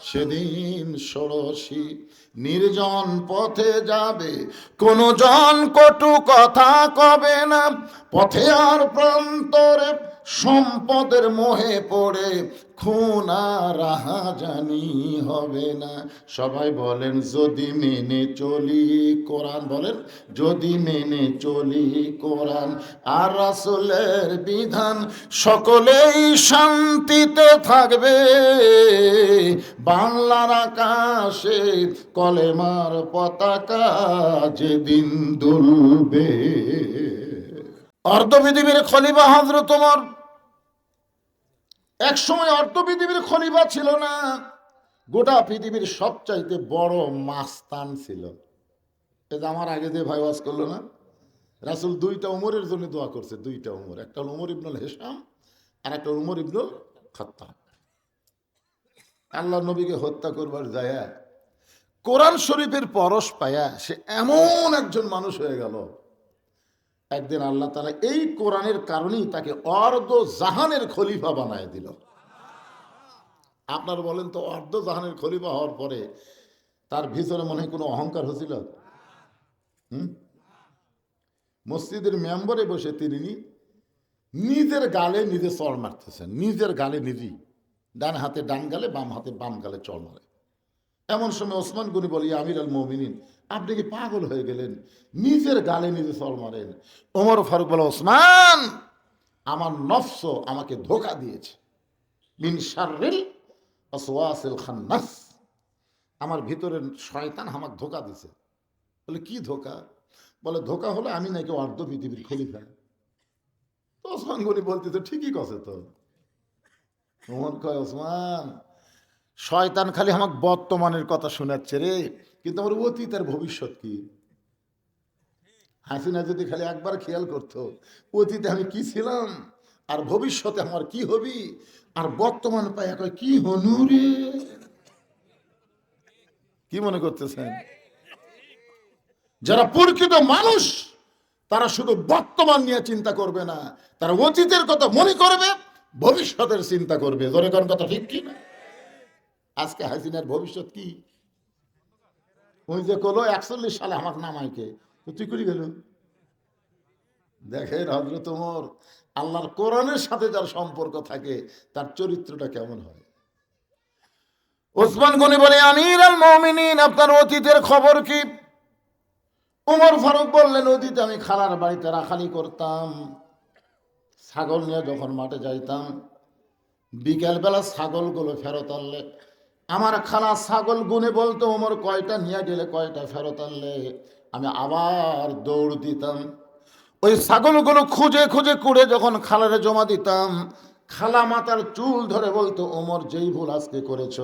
সেদিন ষোড়শী নির্জন পথে যাবে কোন জন কটু কথা কবে না। পথে আর প্রান্তরে সম্পদের মোহে পড়ে খুন আর রাহাজানি হবে না। সবাই বলেন, যদি মেনে চলি কোরআন, বলেন, যদি মেনে চলি কোরআন। আর রাসূলের বিধান, সকলেই শান্তিতে থাকবে। বাংলার আকাশে কলেমার পতাকা যেদিন দুলবে। অর্ধ পৃথিবীর খলিফা হজরত তোমার এক সময় অর্ধ পৃথিবীর খলিফা ছিল না, গোটা পৃথিবীর সবচাইতে বড় মাস্তান ছিল। এটা আমার আগে যে ভাই ওয়াজ করল না, রাসুল দুইটা উমরের জন্য দোয়া করছে, দুইটা উমর। একটা হলো উমর ইবনুল হেসাম, আর একটা উমর ইবনুল খত্তাব। আল্লাহ নবীকে হত্যা করবার যায়, কোরআন শরীফের পরশ পায়া সে এমন একজন মানুষ হয়ে গেল একদিন আল্লাহ তালা এই কোরআনের কারণেই তাকে অর্ধ জাহানের খলিফা বানায় দিল। আপনার বলেন তো অর্ধ জাহানের খলিফা হওয়ার পরে তার ভিতরে মনে হয় কোনো অহংকার হয়েছিল? হুম? মসজিদের মেম্বরে বসে তিনি নিজের গালে নিজে চড় মারতেছেন। নিজের গালে নিজেই, ডান হাতে ডান গালে, বাম হাতে বাম গালে চড় মারে। এমন সময় ওসমান গনি বলি আমির আল মমিনিন আপনি কি পাগল হয়ে গেলেন? নিজের গালে নিজে চড় মারেন। ওমর ফারুক বলে, ওসমান, আমার নফস আমাকে ধোকা দিয়েছে। খান্নাস। আমার ভিতরের শয়তান আমাকে ধোকা দিছে বলে, কি ধোকা? বলে, ধোকা হলো আমি নাকি অর্ধ পৃথিবীর খলিফা। তো ওসমান গনি বলতে তো ঠিকই কথা তো। ওমর কয়, ওসমান শয়তান খালি আমাকে বর্তমানের কথা শোনাচ্ছে রে, কিন্তু আমার অতীত আর ভবিষ্যৎ কি? হাসিনা যদি খালি একবার খেয়াল করতো, অতীতে আমি কি ছিলাম, আর ভবিষ্যতে আমার কি হবি, আর বর্তমান পায় কয় কি হনু রে? কি মনে করতেছেন? যারা প্রকৃত মানুষ, তারা শুধু বর্তমান নিয়ে চিন্তা করবে না, তারা অতীতের কথা মনে করবে, ভবিষ্যতের চিন্তা করবে। কোন কথা ঠিক কি না আজকে হাসিনার ভবিষ্যৎ কি? ওই যে কলো, একচল্লিশ সালে আমার নামাইকে। তো তুই করি গেল? দেখেন হজরত তোমর আল্লাহর কোরআনের সাথে যার সম্পর্ক থাকে, তার চরিত্রটা কেমন হয়? ওসমান গনি বলে, আমির আল মমিনিন, আপনার অতীতের খবর কি? উমর ফারুক বললেন, অতীতে আমি খালার বাড়িতে রাখালি করতাম। ছাগল নিয়ে যখন মাঠে যাইতাম, বিকেলবেলা ছাগলগুলো ফেরত আনলে। আমার খালা ছাগল গুনে বলতো, ওমর, কয়টা নিয়ে গেলে কয়টা ফেরত আনলে? আমি আবার দৌড় দিতাম। ওই ছাগলগুলো খুঁজে খুঁজে কুড়ে যখন খালারে জমা দিতাম খালা মাতার চুল ধরে বলতো, ওমর, যেই ভুল আজকে করেছ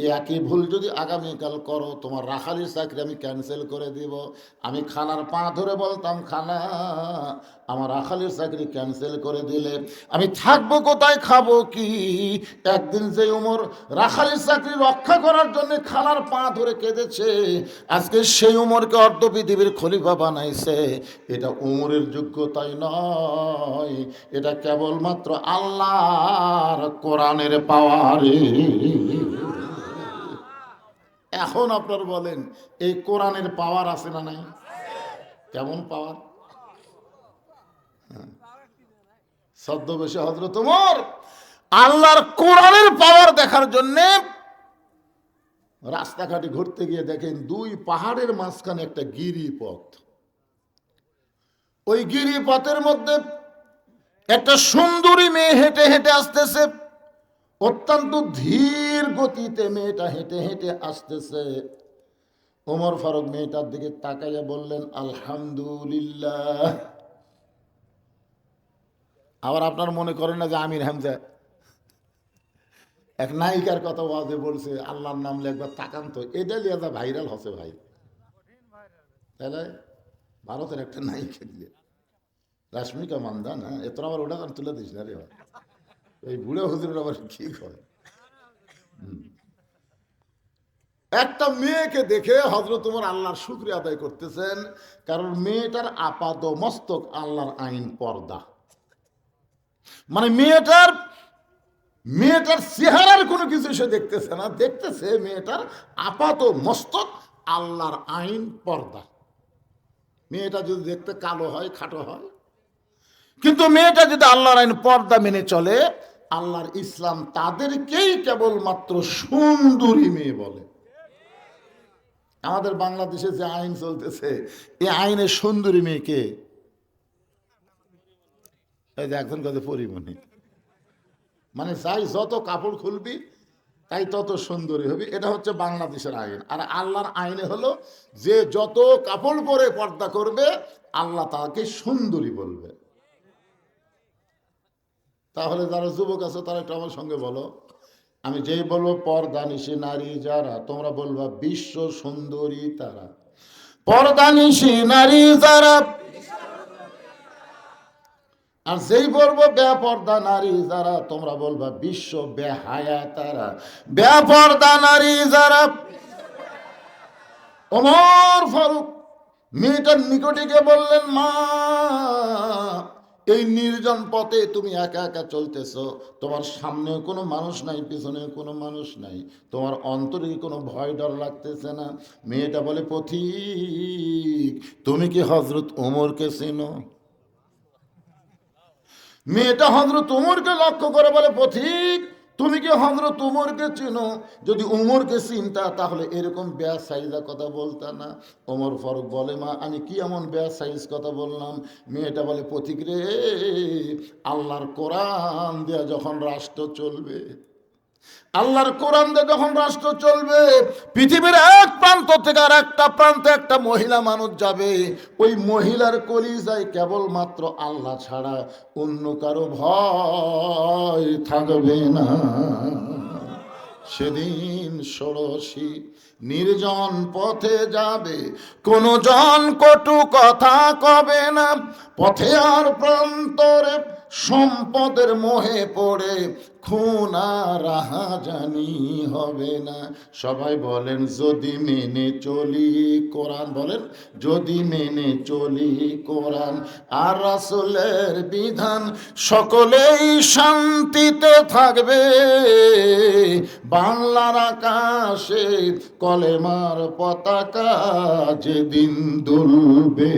এই একই ভুল যদি আগামীকাল করো, তোমার রাখালির চাকরি আমি ক্যান্সেল করে দিব। আমি খালার পা ধরে বলতাম, খালা, আমার রাখালির চাকরি ক্যান্সেল করে দিলে আমি থাকব কোথায়, খাব কি? একদিন যে উমর রাখালির চাকরি রক্ষা করার জন্য খালার পা ধরে কেঁদেছে, আজকে সেই উমরকে অর্ধ পৃথিবীর খলিফা বানাইছে। এটা উমরের যোগ্যতাই নয়, এটা কেবলমাত্র আল্লাহর কোরআনের পাওয়ারে এখন আপনার বলেন, এই কোরআনের পাওয়ার আছে না নাই? কেমন পাওয়ার? ছদ্মবেশে হজরত তোমার আল্লাহর কোরআনের পাওয়ার দেখার জন্যে রাস্তাঘাটে ঘুরতে গিয়ে দেখেন দুই পাহাড়ের মাঝখানে একটা গিরিপথ। ওই গিরিপথের মধ্যে একটা সুন্দরী মেয়ে হেঁটে হেঁটে আসতেছে। অত্যন্ত ধীর গতিতে মেয়েটা হেঁটে হেঁটে আসতেছে। ওমর ফারুক মেয়েটার দিকে তাকাইয়া বললেন, আলহামদুলিল্লাহ। আবার আপনার মনে করেন না যে আমির হামজা? এক নায়িকার কথা ওয়াজে বলছে, আল্লাহর নাম একবার তাকান তো। এটা লিয়া ভাইরাল হচ্ছে ভাই। তাহলে ভারতের একটা নায়িকা দিয়ে রাশ্মিকা না এত আবার ওটা কারণ তুলে দিস না রে এই বুড়ো হুজুরের আবার কি করে একটা মেয়েকে দেখে হজরত তোমার আল্লাহর শুক্রিয়া আদায় করতেছেন কারণ মেয়েটার আপাত মস্তক আল্লাহর আইন পর্দা মানে মেয়েটার মেয়েটার চেহারার কোনো কিছু সে দেখতেছে না দেখতেছে মেয়েটার আপাত মস্তক আল্লাহর আইন পর্দা মেয়েটা যদি দেখতে কালো হয় খাটো হয় কিন্তু মেয়েটা যদি আল্লাহর আইন পর্দা মেনে চলে, আল্লাহর ইসলাম তাদেরকেই কেবলমাত্র সুন্দরী মেয়ে বলে। আমাদের বাংলাদেশে যে আইন চলতেছে এই আইনে সুন্দরী মেয়েকে একজন কাছে পরিমণি। মানে যাই যত কাপড় খুলবি, তাই তত সুন্দরী হবি। এটা হচ্ছে বাংলাদেশের আইন। আর আল্লাহর আইনে হলো, যে যত কাপড় পরে পর্দা করবে, আল্লাহ তাকে সুন্দরী বলবে। তাহলে যারা যুবক আছে, তারা একটু আমার সঙ্গে বলো। আমি যেই বলব, পর্দা নিশি নারী যারা, তোমরা বলবা বিশ্ব সুন্দরী তারা। পর্দা নিশি নারী যারা। আর যেই বলব, বেপর্দা নারী যারা, তোমরা বলবা বিশ্ব বেহায়া তারা। বেপর্দা নারী যারা। ওমর ফারুক মেয়েটার নিকটে বললেন, মা এই নির্জন পথে তুমি একা একা চলতেছ। তোমার সামনে কোনো মানুষ নাই পিছনে কোনো মানুষ নাই। তোমার অন্তরে কোনো ভয় ডর লাগতেছে না। মেয়েটা বলে, পথিক, তুমি কি হজরত ওমরকে চেনো? মেয়েটা হজরত ওমরকে লক্ষ্য করে বলে, পথিক তুমি কি হজরত উমরকে চেনো? যদি উমরকে চিনতা, তাহলে এরকম ব্যাস সাইজা কথা বলতা না। ওমর ফারুক বলে, মা, আমি কি এমন ব্যাস সাইজ কথা বললাম? মেয়েটা বলে পথিক রে, আল্লাহর কোরআন দেয়া যখন রাষ্ট্র চলবে আল্লাহর কোরআন যখন রাষ্ট্র চলবে, পৃথিবীর এক প্রান্ত থেকে আর একটা প্রান্তে একটা মহিলা মানুষ যাবে। ওই মহিলার কলিজায় কেবলমাত্র আল্লাহ ছাড়া অন্য কারও ভয় থাকবে না। সেদিন ষোড়শী নির্জন পথে যাবে কোন জন কটু কথা কবে না। পথে আর প্রান্তরে সম্পদের মোহে পড়ে খুন আর রাহাজানি হবে না? সবাই বলেন, যদি মেনে চলি কোরআন। বলেন, যদি মেনে চলি কোরআন। আর রাসুলের বিধান, সকলেই শান্তিতে থাকবে। বাংলার আকাশে কলেমার পতাকা যেদিন দুলবে।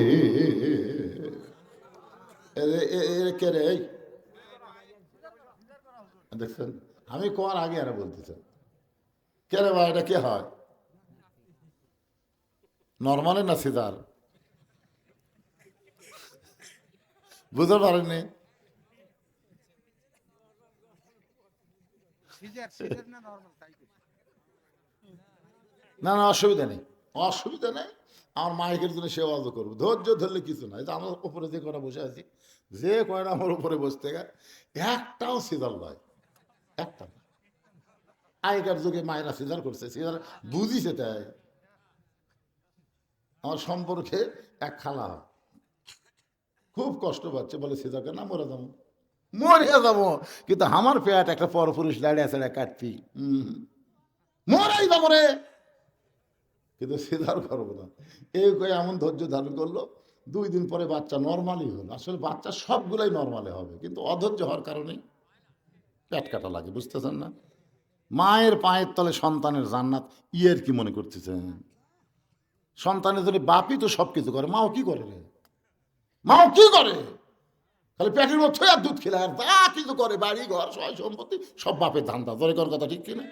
কে রে? দেখছেন আমি কোয়ার আগে আর বলতেছেন। কে রে ভাই এটা কে হয়? নর্মালে না সিদার বুঝতে পারেননি? না? না না অসুবিধা নেই। অসুবিধা নেই। আমার মাইকের জন্য সেবা তো করব। ধৈর্য ধরলে কিছু নাই আমার উপরে যে কটা বসে আছি যে কয়টা আমার উপরে বসতে গেছে একটাও সিদার নয়। একটা। আগেকার যুগে মায়েরা সিজার করছে, সিজার বুঝিছে তাই। আমার সম্পর্কে এক খালা খুব কষ্ট পাচ্ছে, বলে সিজারকে না, মরে যাব। মরে যাব, কিন্তু আমার পেট একটা পরপুরুষ দাঁড়িয়ে আছে কাটতি মরাই যাব রে। কিন্তু সিধার করব না। এই করে এমন ধৈর্য ধারণ করল, দুই দিন পরে বাচ্চা নর্মালি হলো। আসলে বাচ্চা সবগুলাই নর্মালে হবে, কিন্তু অধৈর্য হওয়ার কারণেই পেট কাটা লাগে, বুঝতেছেন না? মায়ের পায়ের তলে সন্তানের জান্নাত, ইয়ের কি মনে করতেছেন? সন্তানের যদি বাপই তো সব কিছু করে, মাও কি করে রে? মাও কি করে? খালি পেটের মধ্যে আর দুধ খেলে আর যা কিছু করে, বাড়ি, ঘর সয় সম্পত্তি, সব বাপের ধান্দা। ধরে করার কথা, ঠিক কিনা?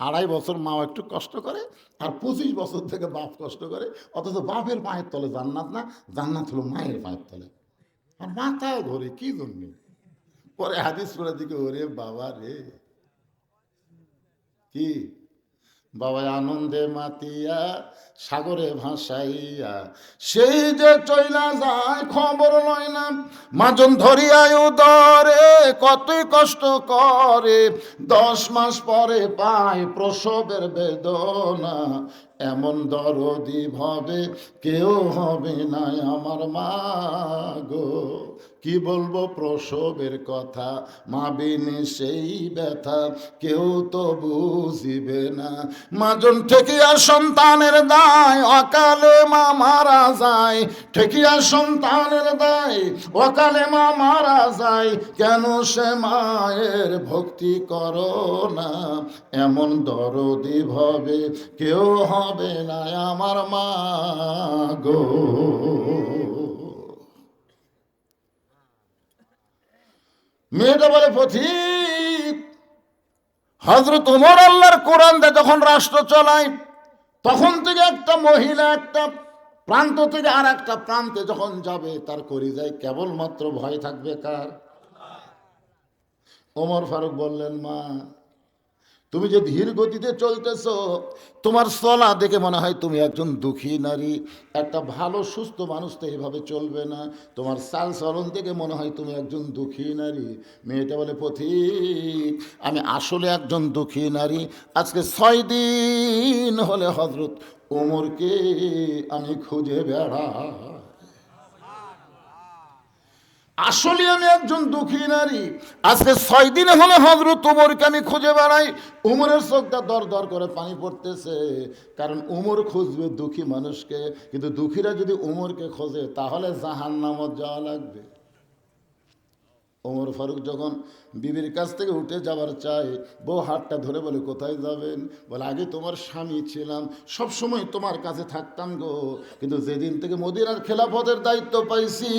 আড়াই বছর মাও একটু কষ্ট করে, আর পঁচিশ বছর থেকে বাপ কষ্ট করে, অথচ বাপের পায়ের তলে জান্নাত না, জান্নাত হলো মায়ের পায়ের তলে। আর মাথায় ধরে কি জন্য? পরে হাদিস পড়ে দিকে ওরে বাবা রে। কি? বাবা আনন্দে মাতিয়া, সাগরে ভাসাইয়া সেই যে চইলা যায়, খবর লয় না। মাজন ধরিয়ায় উদরে, কতই কষ্ট করে। দশ মাস পরে পায় প্রসবের বেদনা। এমন দরদি ভাবে কেউ হবে না আমার মা গো। কি বলব প্রসবের কথা? মা বিনে সেই ব্যথা কেউ তো বুঝিবে না। মাজন ঠেকিয়া সন্তানের দায়, অকালে মা মারা যায়। ঠেকিয়া সন্তানের দায়, অকালে মা মারা যায়। কেন সে মায়ের ভক্তি করো না? এমন দরদি ভাবে কেউ হবে না আমার মা গো। মেয়েটা বলে পথিক হজরত উমর আল্লাহর কোরআন দিয়ে যখন রাষ্ট্র চালায়, তখন থেকে একটা মহিলা, একটা প্রান্ত থেকে আর একটা প্রান্তে যখন যাবে, তার করি যায় কেবলমাত্র ভয় থাকবে কার? ওমর ফারুক বললেন, মা তুমি যে ধীর গতিতে চলতেছ, তোমার চলা দেখে মনে হয় তুমি একজন দুঃখী নারী। একটা ভালো, সুস্থ মানুষ তো এইভাবে চলবে না। তোমার চাল চলন দেখে মনে হয় তুমি একজন দুঃখী নারী। মেয়েটা বলে, পথিক, আমি আসলে একজন দুঃখী নারী। আজকে ছয় দিন হলে হজরত ওমরকে আমি খুঁজে বেড়া আসলে আমি একজন দুঃখী নারী। আজকে ছয় দিন হলে হজরত উমরকে আমি খুঁজে বেড়াই। উমরের চোখটা দর দর করে পানি পড়তেছে। কারণ উমর খুঁজবে দুঃখী মানুষকে। কিন্তু দুঃখীরা যদি উমরকে খোঁজে, তাহলে জাহান নামত যাওয়া লাগবে। ওমর ফারুক যখন বিবির কাছ থেকে উঠে যাবার চাই বউ হাতটা ধরে বলে, কোথায় যাবেন? বলে, আগে তোমার স্বামী ছিলাম, সব সময় তোমার কাছে থাকতাম গো, কিন্তু যেদিন থেকে মদিনার খেলাফতের দায়িত্ব পাইছি,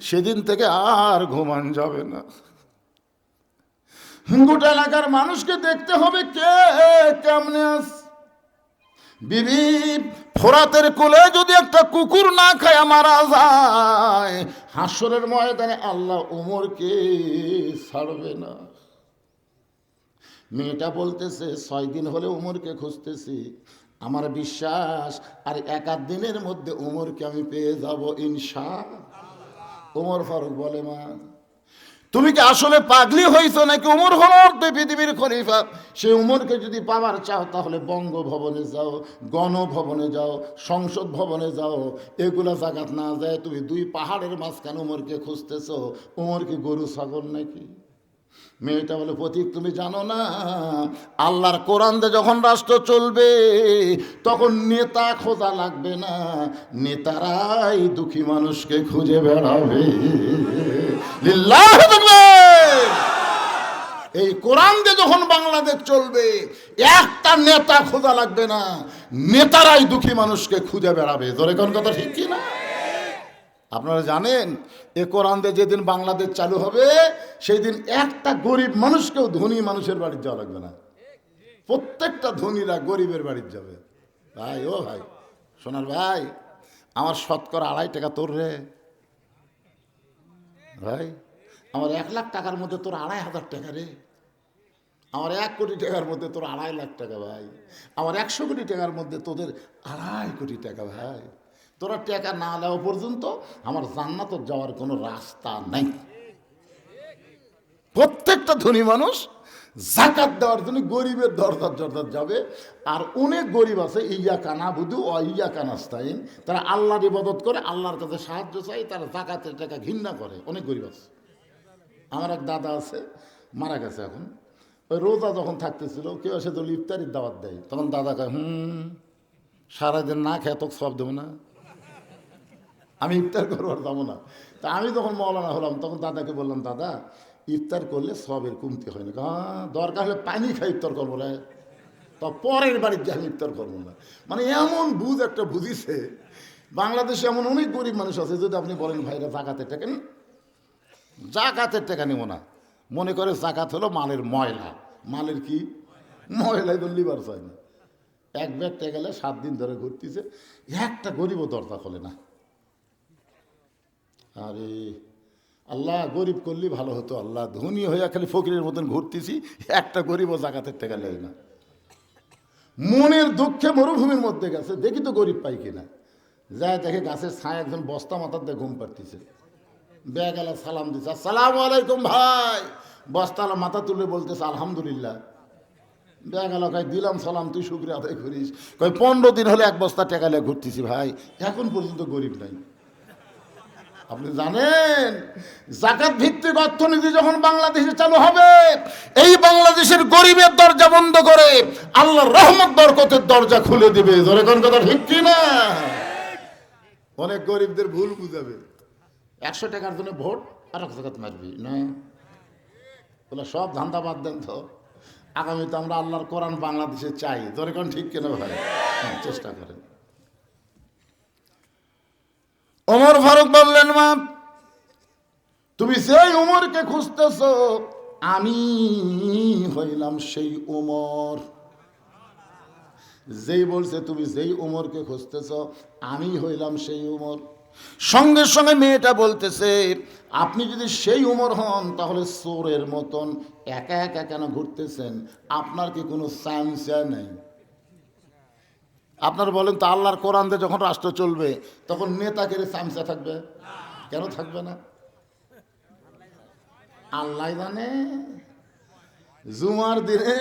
সেদিন থেকে আর ঘুমান যাবে না। গোটা এলাকার মানুষকে দেখতে হবে কে কেমনে আস বিবি, ফোরাতের কোলে যদি একটা কুকুর না খায়, মারা যায়। হাসরের ময়দানে আল্লাহ উমরকে ছাড়বে না। মেয়েটা বলতেছে, ছয় দিন হলে উমরকে খুঁজতেছি। আমার বিশ্বাস, আর এক আধ দিনের মধ্যে উমরকে আমি পেয়ে যাব ইনশা উমর ফারুক বলে, মা তুমি কি আসলে পাগলি হইছো নাকি উমর হল পৃথিবীর খলিফা? সে উমরকে যদি পাওয়ার চাও, তাহলে বঙ্গভবনে যাও, গণভবনে যাও, সংসদ ভবনে যাও। এগুলা জাগাত না যায়, তুমি দুই পাহাড়ের মাঝখানে উমরকে খুঁজতেছো। উমর কি গরু, ছাগল নাকি? মেয়েটা বলে প্রতীক তুমি জানো না, আল্লাহর কোরআন দিয়ে যখন রাষ্ট্র চলবে, তখন নেতা খোঁজা লাগবে না। নেতারাই দুঃখী মানুষকে খুঁজে বেড়াবে! এই কোরআন দিয়ে যখন বাংলাদেশ চলবে, একটা নেতা খোঁজা লাগবে না। নেতারাই দুঃখী মানুষকে খুঁজে বেড়াবে। ধরে কোন কথা ঠিক কি না আপনারা জানেন, এ কোরআন দিয়ে যেদিন বাংলাদেশ চালু হবে সেই দিন একটা গরিব মানুষকেও ধনী মানুষের বাড়ি যাওয়া লাগবে না। প্রত্যেকটা ধনীরা গরিবের বাড়ির যাবে। ভাই, ও ভাই, সোনার ভাই, আমার শতকরা আড়াই টাকা তোর রে। ভাই আমার এক লাখ টাকার মধ্যে তোর আড়াই হাজার টাকা রে। আমার এক কোটি টাকার মধ্যে তোর আড়াই লাখ টাকা ভাই। আমার একশো কোটি টাকার মধ্যে তোদের আড়াই কোটি টাকা ভাই। তোরা টাকা না দেওয়া পর্যন্ত আমার জান্নাত যাওয়ার কোনো রাস্তা নাই। প্রত্যেকটা ধনী মানুষ জাকাত দেওয়ার জন্য গরিবের দরদার দরদার যাবে। আর অনেক গরিব আছে ইয়া কানা বুধু ও ইয়া কানাস্তাইন তারা আল্লাহর ইবাদত করে, আল্লাহর কাছে সাহায্য চাই তারা জাকাতের টাকা ঘৃণা করে। অনেক গরিব আছে। আমার এক দাদা আছে, মারা গেছে এখন। ওই রোজা যখন থাকতেছিল, কেউ এসে তো ইফতারির দাওয়াত দেয়। তখন দাদা কয়, হুম, সারাদিন না খেয়ে তোকে সব দেবো না। আমি ইফতার করবার যাব না। তা আমি যখন মৌলানা হলাম, তখন দাদাকে বললাম, দাদা, ইফতার করলে সবের কমতি হয় না। হ্যাঁ দরকার হলে পানি খাই ইফতার করব না তা পরের বাড়ির আমি ইফতার করব না। মানে এমন বুঝ একটা বুঝিছে, বাংলাদেশে এমন অনেক গরিব মানুষ আছে, যদি আপনি বলেন, ভাইরা জাকাতের টাকা নিন জাকাতের টাকা নেব না। মনে করে জাকাত হলো মালের ময়লা। মালের কি? ময়লাই তো লিবার চায় না। এক ব্যাগ গেলে সাত দিন ধরে ঘুরতেছে। একটা গরিবও দরজা খোলে না। আরে, আল্লাহ গরিব করলে ভালো হতো। আল্লাহ ধনী হইয়া খালি ফকিরের মতন ঘুরতেছি, একটা গরিবও জাকাতের টাকা নেয় না। মনের দুঃখে মরুভূমির মধ্যে গেছে। দেখি তো গরিব পাই কিনা। যায় দেখে গাছের ছায় একজন বস্তা মাথার দিয়ে ঘুম পাড়তেছে। ব্যাগ আলা সালাম দিচ্ছে আসসালামু আলাইকুম ভাই। বস্তালা মাথা তুলে বলতেছে, আলহামদুলিল্লাহ। ব্যাগ এলাকায় দিলাম সালাম, তুই শুক্রিয়া আদায় করিস। কই পনেরো দিন হলে এক বস্তা টাকা লিয়ে ঘুরতেছি ভাই। এখন পর্যন্ত গরিব নাই। আপনি জানেন জাকাত ভিত্তিক অর্থনীতি যখন বাংলাদেশে চালু হবে, এই বাংলাদেশের গরিবের দরজা বন্ধ করে আল্লাহর রহমত, বরকতের দরজা খুলে দিবে। কোন কথা ঠিক অনেক গরিবদের ভুল বুঝাবে। একশো টাকার জন্য ভোট আর এক মারবি? না বলে সব ধান্দা বাদ দেন তো। আগামীতে আমরা আল্লাহর কোরআন বাংলাদেশে চাই। কোন ঠিক কেন ভাই? হ্যাঁ, চেষ্টা করেন। ওমর ফারুক বললেন মা তুমি সেই উমরকে খুঁজতেছ। আমি হইলাম সেই উমর। যেই বলছে তুমি যেই উমরকে খুঁজতেছ আমি হইলাম সেই উমর। সঙ্গে সঙ্গে মেয়েটা বলতেছে, আপনি যদি সেই উমর হন, তাহলে সোরের মতন একা একা কেন ঘুরতেছেন? আপনার কি কোনো সায়েন্স নেই? আপনার বলেন, তো আল্লাহর কোরআন দিয়ে যখন রাষ্ট্র চলবে, তখন নেতাকে সামসা থাকবে? কেন থাকবে না? আল্লাহ জানে। জুমার দিনে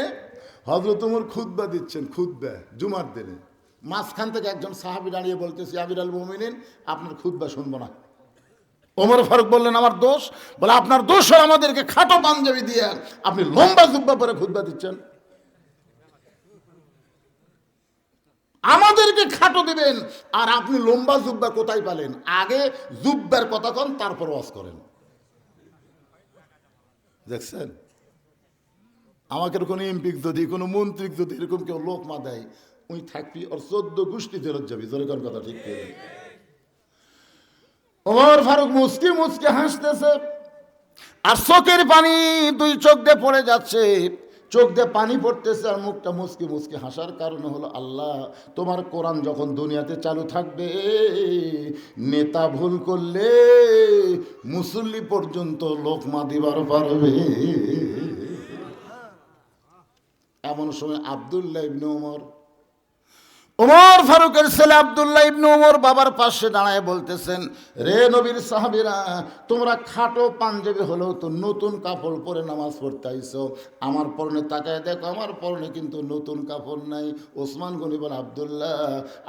হজরত উমর খুদ্া দিচ্ছেন খুদ্া জুমার দিনে। মাঝখান থেকে একজন সাহাবি দাঁড়িয়ে বলতেছি আবির আল মোমিনিন, আপনার খুদ্া শুনব না। ওমর ফারুক বললেন, আমার দোষ? বলে, আপনার দোষ আমাদেরকে খাটো পাঞ্জাবি দিয়ে আপনি লম্বা জুব্বা পরে খুদ্া দিচ্ছেন। আমাদেরকে খাটো দিবেন আর আপনি লম্বা জুব্বা কোথায় পালেন? আগে জুব্বার কথা কন, তারপর ওয়াজ করেন। দেখছেন? আমাকে কোনো এমপিক যদি, কোনো মন্ত্রী যদি এরকম কেউ লোক মা দেয় উই থাকবি ওর চোদ্দ গোষ্ঠী ফেরত যাবি। জোরে কোন কথা ঠিক করে ওমর ফারুক মুসকি মুসকি হাসতেছে। আর চোখের পানি দুই চোখ দিয়ে পড়ে যাচ্ছে। চোখ দিয়ে পানি পড়তেছে আর মুখটা মুসকি মুসকি হাসার কারণে হলো আল্লাহ, তোমার কোরআন যখন দুনিয়াতে চালু থাকবে, নেতা ভুল করলে মুসল্লি পর্যন্ত লোকমা দিবার পারবে। এমন সময় আবদুল্লাহ ইবনে ওমর ওমর ফারুকের ছেলে আবদুল্লাহ ইবনে ওমর বাবার পাশে দাঁড়ায় বলতেছেন, রে নবীর সাহাবীরা, তোমরা খাটো পাঞ্জাবি হলেও তো নতুন কাপড় পরে নামাজ পড়তে আইছো আমার পরনে তাকায় দেখো, আমার পরনে কিন্তু নতুন কাপড় নাই। ওসমান গনি বলে, আবদুল্লাহ,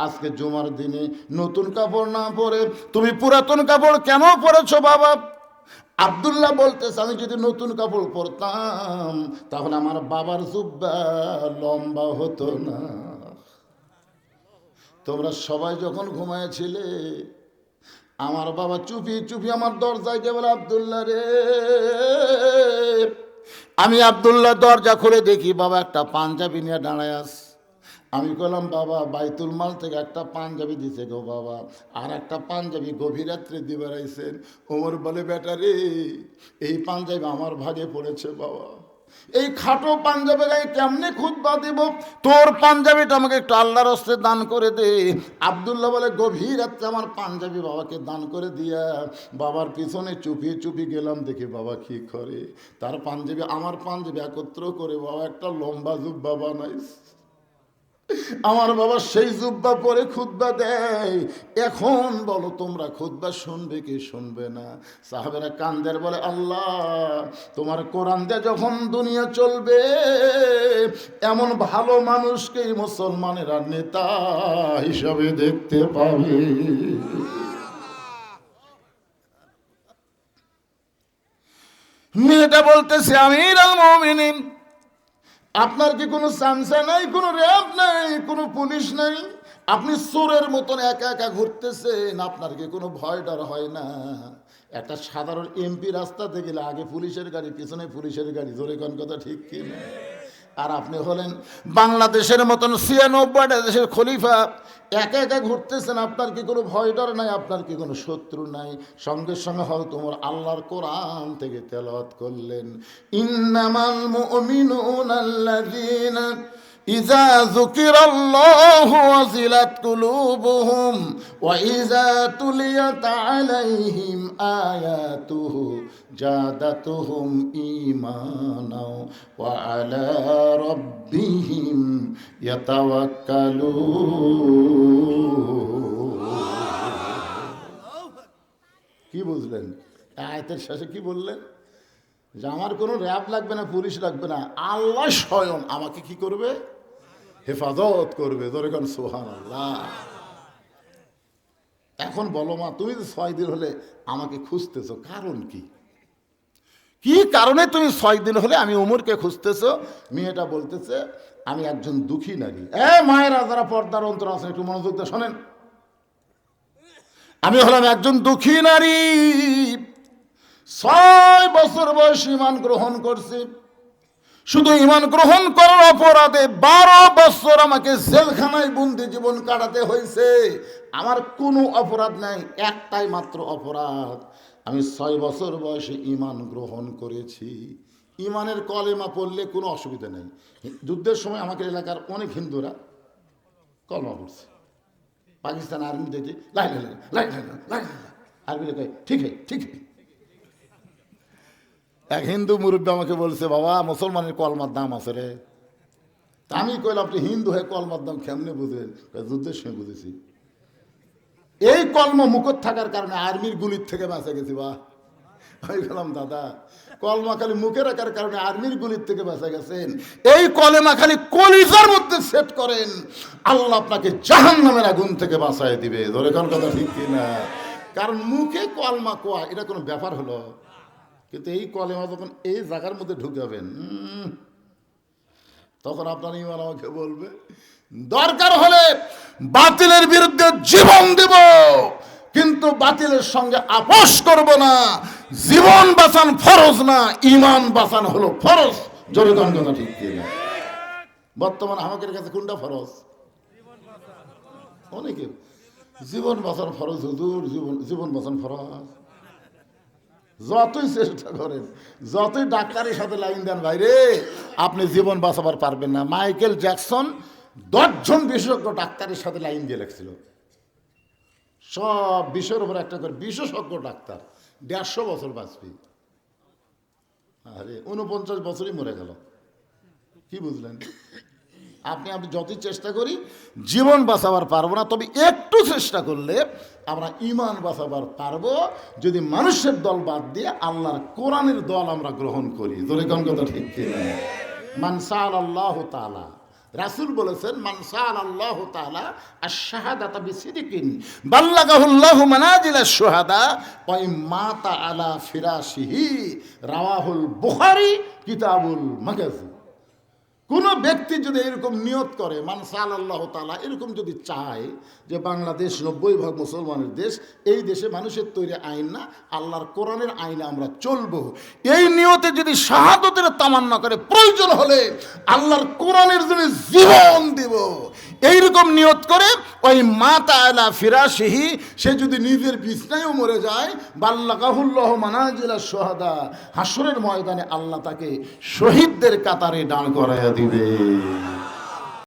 আজকে জুমার দিনে নতুন কাপড় না পরে তুমি পুরাতন কাপড় কেন পরেছো বাবা? আবদুল্লাহ বলতেছে, আমি যদি নতুন কাপড় পরতাম, তাহলে আমার বাবার জুব্বা লম্বা হতো না। তোমরা সবাই যখন ঘুমাইছিলে, আমার বাবা চুপি চুপি আমার দরজায় কে বলে, আবদুল্লাহ রে, আমি আবদুল্লাহ দরজা খুলে দেখি, বাবা একটা পাঞ্জাবি নিয়ে দাঁড়ায় আস। আমি বললাম বাবা, বাইতুল মাল থেকে একটা পাঞ্জাবি দিছে গো বাবা, আর একটা পাঞ্জাবি গভীর রাত্রে দিবার আইসেন ওমর বলে, বেটা রে, এই পাঞ্জাবি আমার ভাগে পড়েছে বাবা। এই খাটো পাঞ্জাবি গায়ে কেমনে খুদবা দিব? তোর পাঞ্জাবিটা আমাকে একটু আল্লাহর হস্তে দান করে দে। আবদুল্লাহ বলে, গভীর রাত্রে আমার পাঞ্জাবি বাবাকে দান করে দিয়া, বাবার পিছনে চুপিয়ে চুপি গেলাম, দেখি বাবা কি করে? তার পাঞ্জাবি, আমার পাঞ্জাবি একত্র করে বাবা একটা লম্বা জুব বাবা নাইস আমার বাবা সেই জুব্বা পরে খুদ্া দেয়। এখন বলো তোমরা খুদ্া শুনবে কি শুনবে না? সাহাবেরা কান্দের বলে, আল্লাহ, তোমার কোরআন দিয়ে যখন দুনিয়া চলবে, এমন ভালো মানুষকেই মুসলমানেরা নেতা হিসাবে দেখতে পাবে। মেয়েটা বলতেছে আমির আল মমিনিন। আপনার কি কোনো সামসা নাই, কোনো র্যাব নাই, কোনো পুলিশ নাই? আপনি চোরের মতন একা একা ঘুরতেছেন, আপনার কি কোনো ভয় ডর হয় না? একটা সাধারণ এমপি রাস্তাতে গেলে আগে পুলিশের গাড়ি, পিছনে পুলিশের গাড়ি, জোরে কোন কথা ঠিক কি না? আর আপনি হলেন বাংলাদেশের মতন ছিয়ানব্বইটা দেশের খলিফা। একে একা ঘুরতেছেন, আপনার কি কোনো ভয় ডর নাই? আপনার কি কোনো শত্রু নাই? সঙ্গে সঙ্গে হয় তোমার আল্লাহর কোরআন থেকে তেলত করলেন। ইন্নামাল মুমিনুন আল্লাযীনা إذا ذكر الله وزلت قلوبهم وإذا تليت عليهم آياته زادتهم إيمانا وعلى ربهم يتوكلون কি বুঝলেন আয়াতের শেষে কি বললেন যে আমার কোনো র্যাব লাগবে না পুলিশ লাগবে না আল্লাহ স্বয়ং আমাকে কি করবে হেফাজত করবে। দরেখন সোহান এখন বলো মা, তুমি তো ছয় দিন হলে আমাকে খুঁজতেছো, কারণ কি? কি কারণে তুমি ছয় দিন হলে আমি উমরকে খুঁজতেছো? মেয়েটা বলতেছে, আমি একজন দুঃখী নারী। এ মায়েরা, যারা পর্দার অন্তর আছেন, একটু মনোযোগ দিয়ে শোনেন। আমি হলাম একজন দুঃখী নারী। ছয় বছর বয়স ইমান গ্রহণ করছি। শুধু ইমান গ্রহণ করার অপরাধে বারো বছর আমাকে জেলখানায় বন্দি জীবন কাটাতে হয়েছে। আমার কোনো অপরাধ নাই, একটাই মাত্র অপরাধ। আমি ছয় বছর বয়সে ইমান গ্রহণ করেছি। ইমানের কলেমা পড়লে কোনো অসুবিধা নেই। যুদ্ধের সময় আমাকে এলাকার অনেক হিন্দুরা কলমা পড়ছে। পাকিস্তান আর্মি দেখে লাই লাই লাই লাই লাই লাই আর্মি কয়, ঠিক ঠিক এক হিন্দু মুরব্বী আমাকে বলছে, বাবা, মুসলমানের কলমার দাম আছে রে। তা আমি কইলাম, আপনি হিন্দু হয়ে কলমার দাম কেমনে বুঝবেন? যুদ্ধের সময় বুঝেছি। এই কলম মুখত থাকার কারণে আর্মির গুলির থেকে বাঁচা গেছি বা আমি বললাম দাদা। কলমা খালি মুখে রাখার কারণে আর্মির গুলির থেকে বাঁচা গেছেন। এই কলেমা খালি কলিজার মধ্যে সেট করেন। আল্লাহ আপনাকে জাহান নামের আগুন থেকে বাঁচায় দিবে। ধরে কোন কথা ঠিক কিনা? কারণ মুখে কলমা কোয়া, এটা কোনো ব্যাপার হলো? কিন্তু এই কলেমা যখন এই জায়গার মধ্যে ঢুকাবেন তখন আপনার ইমান আমাকে বলবে, দরকার হলে বাতিলের বিরুদ্ধে জীবন দেব, কিন্তু বাতিলের সঙ্গে আপোষ করব না। জীবন বাঁচান ফরজ না, ইমান বাঁচান হলো ফরজ। জোরে ঠিক কিনা? বর্তমান আমাদের কাছে কোনটা ফরজ? অনেকে, জীবন বাঁচান ফরজ, হুজুর, জীবন জীবন বাঁচান ফরজ। যতই চেষ্টা করেন, যতই ডাক্তারের সাথে লাইন দেন বাইরে আপনি জীবন বাঁচাবার পারবেন না। মাইকেল জ্যাকসন দশজন বিশেষজ্ঞ ডাক্তারের সাথে লাইন দিয়ে লেখছিল। সব বিষয়ের উপর একটা করে বিশেষজ্ঞ ডাক্তার, দেড়শো বছর বাঁচবি। আরে, উনপঞ্চাশ বছরই মরে গেল। কি বুঝলেন? আপনি, আমি যতই চেষ্টা করি, জীবন বাঁচাবার পারব না, তবে একটু চেষ্টা করলে আমরা ইমান বাঁচাবার পারব যদি মানুষের দল বাদ দিয়ে আল্লাহর কোরআনের দল আমরা গ্রহণ করি। কোন কথা ঠিক কিনা? মানসাল আল্লাহ তালা রাসুল বলেছেন মানসাল আল্লাহ তালা আর শাহাদাতা বিসিদিকিন, বাল্লাগাহুল্লাহ মানাজিলা সুহাদা ওই মাতা আলা ফিরাসিহি রাওয়াহুল বুখারি, কিতাবুল মাগাজি কোনো ব্যক্তি যদি এরকম নিয়ত করে মানসাল আল্লাহ তালা এরকম যদি চায় যে বাংলাদেশ নব্বই ভাগ মুসলমানের দেশ, এই দেশে মানুষের তৈরি আইন না, আল্লাহর কোরআনের আইনে আমরা চলবো। এই নিয়তে যদি শাহাদতের তামান্না করে, প্রয়োজন হলে আল্লাহর কোরআনের জন্য জীবন দিব। এইরকম নিয়ত করে ওই মা তালা ফিরাসিহি সে যদি নিজের বিছনায়ও মরে যায় বাল্লা বাল্লাকাহুল্লাহ মানাজিলা সোহাদা হাসরের ময়দানে আল্লাহ তাকে শহীদদের কাতারে দাঁড় করাইয়া দিবে